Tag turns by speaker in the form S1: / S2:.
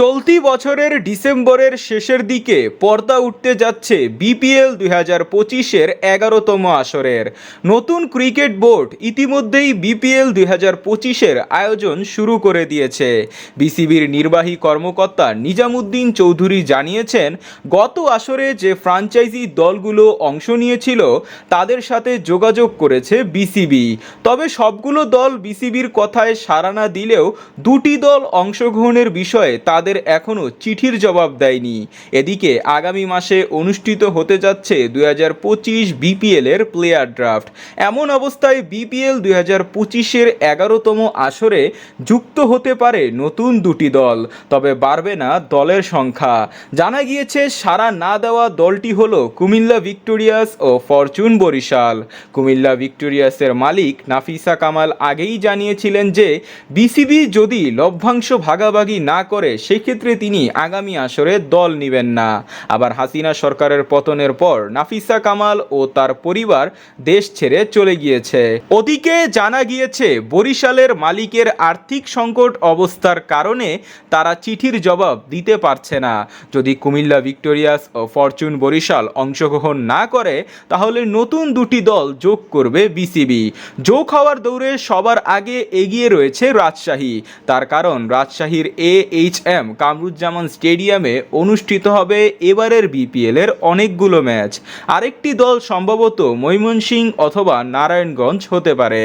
S1: চলতি বছরের ডিসেম্বরের শেষের দিকে পর্দা উঠতে যাচ্ছে বিপিএল দুই হাজার পঁচিশের এগারোতম আসরের। নতুন ক্রিকেট বোর্ড ইতিমধ্যেই বিপিএল দুই হাজার পঁচিশের আয়োজন শুরু করে দিয়েছে। বিসিবির নির্বাহী কর্মকর্তা নিজামুদ্দিন চৌধুরী জানিয়েছেন, গত আসরে যে ফ্রাঞ্চাইজি দলগুলো অংশ নিয়েছিল, তাদের সাথে যোগাযোগ করেছে বিসিবি। তবে সবগুলো দল বিসিবির কথায় সাড়া না দিলেও দুটি দল অংশগ্রহণের বিষয়ে তাদের এখনও চিঠির জবাব দেয়নি। এদিকে আগামী মাসে অনুষ্ঠিত হতে যাচ্ছে দুই হাজার পঁচিশ বিপিএলের প্লেয়ার ড্রাফট এমন অবস্থায় বিপিএল দুই হাজার পঁচিশের এগারোতম আসরে যুক্ত হতে পারে নতুন দুটি দল, তবে বাড়বে না দলের সংখ্যা। জানা গিয়েছে সারা না দেওয়া দলটি হল কুমিল্লা ভিক্টোরিয়াস ও ফরচুন বরিশাল। কুমিল্লা ভিক্টোরিয়াসের মালিক নাফিসা কামাল আগেই জানিয়েছিলেন যে, বিসিবি যদি লভ্যাংশ ভাগাভাগি না করে সেক্ষেত্রে তিনি আগামী আসরে দল নেবেন না। আবার হাসিনা সরকারের পতনের পর নাফিসা কামাল ও তার পরিবার দেশ ছেড়ে চলে গিয়েছে। ওদিকে জানা গিয়েছে, বরিশালের মালিকের আর্থিক সংকট অবস্থার কারণে তারা চিঠির জবাব দিতে পারছে না। যদি কুমিল্লা ভিক্টোরিয়াস ও ফরচুন বরিশাল অংশগ্রহণ না করে, তাহলে নতুন দুটি দল যোগ করবে বিসিবি। যোগ হওয়ার দৌড়ে সবার আগে এগিয়ে রয়েছে রাজশাহী। তার কারণ রাজশাহীর এ এইচ এম কামরুজ্জামান স্টেডিয়ামে অনুষ্ঠিত হবে এবারের বিপিএল এর অনেকগুলো ম্যাচ। আরেকটি দল সম্ভবত ময়মনসিংহ অথবা নারায়ণগঞ্জ হতে পারে।